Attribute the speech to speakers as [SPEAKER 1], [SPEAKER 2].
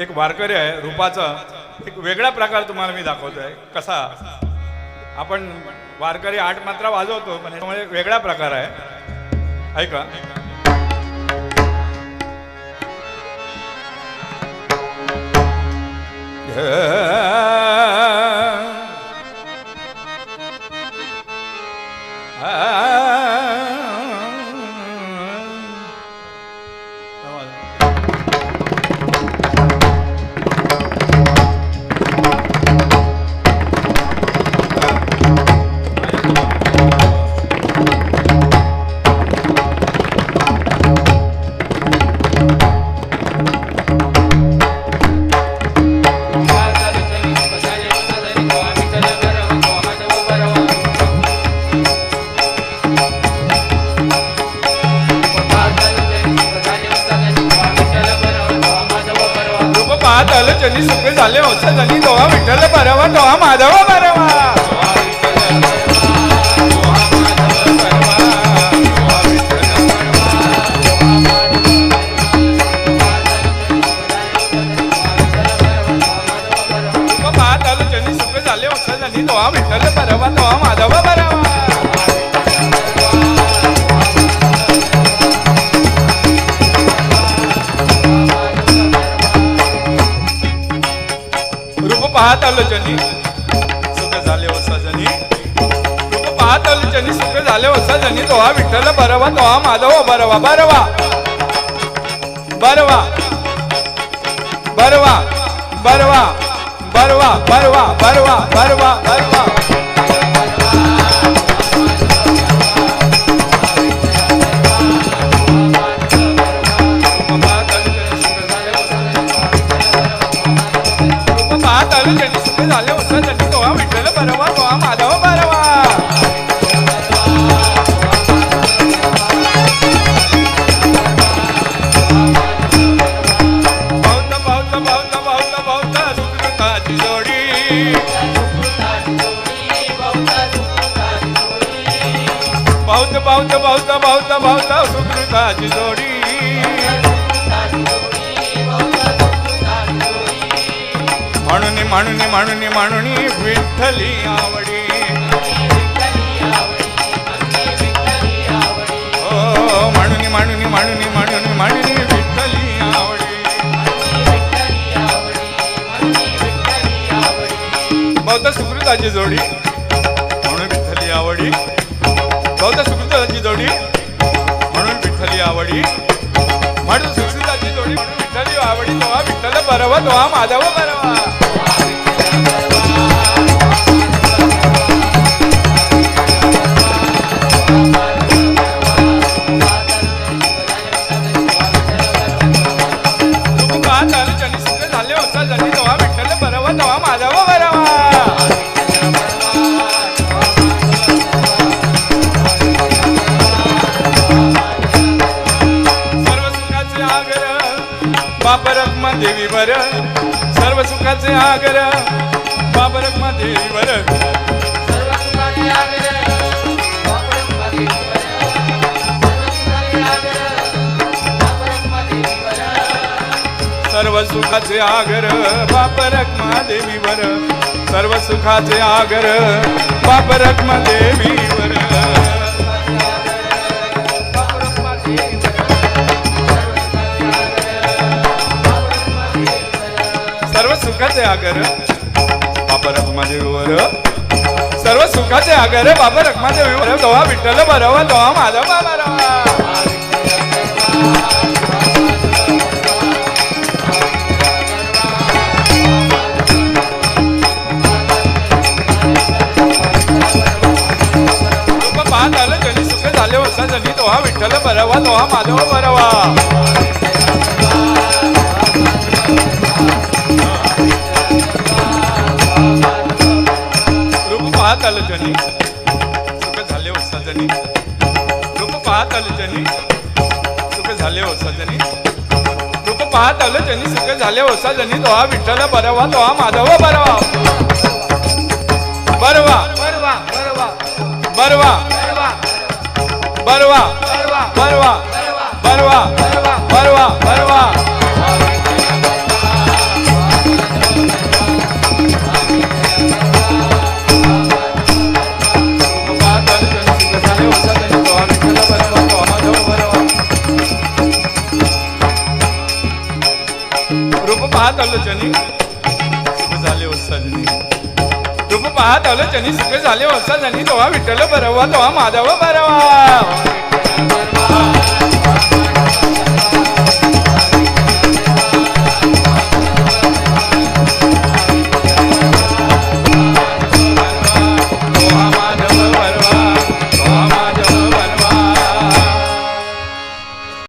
[SPEAKER 1] एक वारकरी आहे रूपाचा. एक वेगळा प्रकार तुम्हाला मी दाखवतोय. कसा? आपण वारकरी आठ मात्रा वाजवतो पण त्यामुळे वेगळा प्रकार आहे. ऐका. Yeah. महाताल चनी सुखे झाले औषधानी तोहा विठ्ठल परवा तोहा माधवा परवा Não abre. पाहत आलो जनी. सुख झाले हो जनी. रूप पाहत आलो जनी सुख झाले हो जनी. तो हा विठ्ठल बरवा तो हा माधव बरवा बरवा बरवा. बरवा. बरवा. बरवा. बरवा. बरवा. बरवा. बरवा. भाऊत भाऊत भाऊत भाऊत भाऊत सुकृताची जोडी. म्हणून म्हणून म्हणून म्हणून विठ्ठली आवडी. हो म्हणून म्हणून म्हणून म्हणून म्हणून विठ्ठली आवडी. बहुत सुकृताची जोडी. म्हणून विठ्ठली आवडी. बहुत सुकृताची जोडी म्हणून विठ्ठली आवडी. म्हणून सुकृताची जोडी म्हणून विठ्ठली आवडी. तो विठ्ठल बरवा तो माधव बरवा सुखाचे आगर बाबर देवर सर्व सुखाचे आगर बापरक महादेवीवर सर्व सुखाचे आगर बापरक महादेवीवर आगर बाबा रखमाचे सर्व सुखाचे आगर बाबा रखमाचे विवर दोहा विठ्ठल बरवा दोहा माझा बाबा सुख झाले होता जनी तोहा विठ्ठल बरवा तोहा माधव बरवा पाहत आलं जनी सुख झाले हो सजनी रूप पाहत आलं जनी सुख झाले हो सजनी रूप पाहत आलं जनी सुख झाले हो सजनी हा विठ्ठल बरवा दोहा माधव बरवा बरवा
[SPEAKER 2] बरवा बरवा
[SPEAKER 1] बरवा
[SPEAKER 2] बरवा
[SPEAKER 1] बरवा
[SPEAKER 2] बरवा
[SPEAKER 1] बरवा बरवा
[SPEAKER 2] बरवा
[SPEAKER 1] हो पाहत सुख झाले हो वत्साजनी रूप पाहत आलो जनी सुख झाले वत्साजनी तेव्हा विठ्ठल बरवा तेव्हा माधव बरवा